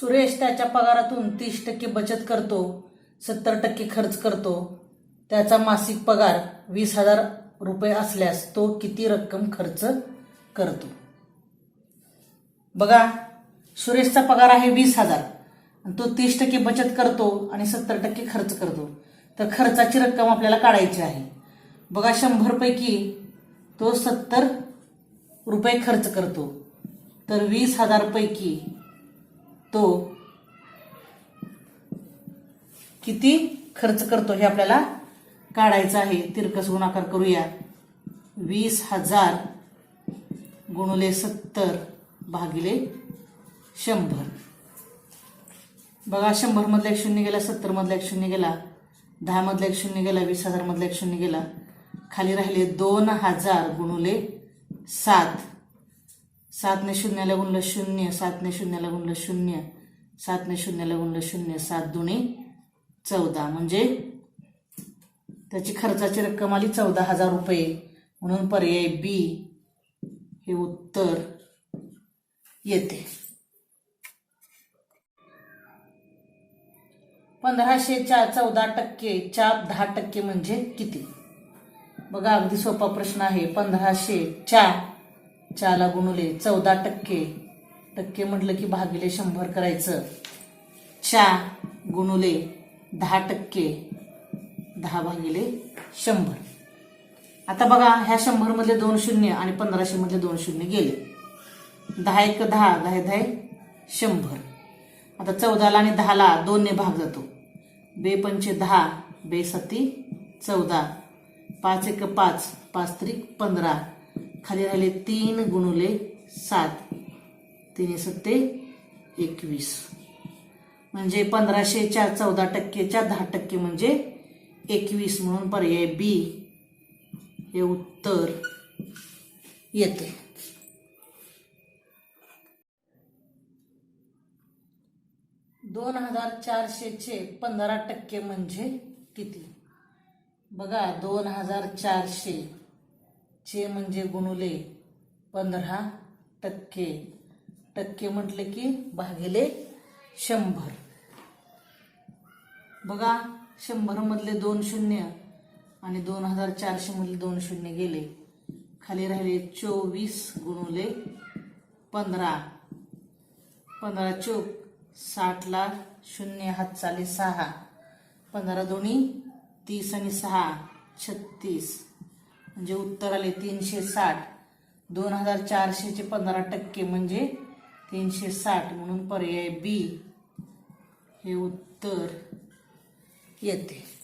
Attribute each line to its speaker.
Speaker 1: सुरेश त्याच्या पगारातून तीस टक्के बचत करतो सत्तर टक्के खर्च करतो. त्याचा मासिक पगार वीस हजार रुपये असल्यास तो किती रक्कम खर्च करतो? बघा सुरेशचा पगार आहे वीस हजार. आणि तो तीस टक्के बचत करतो आणि सत्तर टक्के खर्च करतो. तर खर्चाची रक्कम आपल्याला काढायची आहे. बघा शंभरपैकी तो सत्तर रुपये खर्च करतो. तर वीस हजारपैकी तो किती खर्च करतो हे आपल्याला काढायचं आहे. तिरकस गुणाकार करूया. वीस हजार गुणुले सत्तर भागिले शंभर. बघा शंभर मधला एक शून्य गेला सत्तर मधला एक शून्य गेला दहा मधला एक शून्य गेला वीस हजार मधला एक शून्य गेला. खाली राहिले दोन हजार गुणुले सात. सातने शून्याला गुणलं शून्य सातने शून्याला गुणलं शून्य सातने शून्याला गुणलं शून्य सात दुणे चौदा. म्हणजे त्याची खर्चाची रक्कम आली चौदा हजार रुपये. म्हणून पर्याय बी हे उत्तर येते. पंधराशेच्या चौदा टक्के च्या दहा टक्के म्हणजे किती? बघा अगदी सोपा प्रश्न आहे. पंधराशे च्या च्याला गुणुले चौदा टक्के. टक्के म्हटलं की भागिले शंभर करायचं. च्या गुणुले दहा टक्के. दहा भागिले शंभर. आता बघा ह्या शंभर मधले दोन शून्य आणि पंधराशे मधले दोन शून्य गेले. दहा एक दहा दहा दहा शंभर. आता चौदाला आणि दहाला दोनने भाग जातो. बे पंचे दहा बे सती चौदा. पाच एक पाच पाच त्रिक पंधरा. खाली राहिले तीन गुणुले सात. तीन सत्ते एकवीस. म्हणजे पंधराशेच्या चौदा टक्केच्या दहा टक्के म्हणजे एकवीस म्हणून पर्याय बी हे उत्तर येते. दोन हजार चारशेचे पंधरा टक्के म्हणजे किती? बघा दोन हजार चारशे. चे म्हणजे गुणुले पंधरा टक्के. टक्के म्हटले की भागिले शंभर. बघा शंभर मधले दोन शून्य आणि दोन हजार चारशे मधले दोन शून्य गेले. खाली राहिले चोवीस गुणुले पंधरा. पंधरा चोक साठला शून्य हात चाले सहा. पंधरा दोन्ही तीस आणि सहा छत्तीस. म्हणजे उत्तर आले तीनशे साठ. दोन हजार चारशेचे पंधरा टक्के म्हणजे तीनशे साठ म्हणून पर्याय बी. हे उत्तर येते.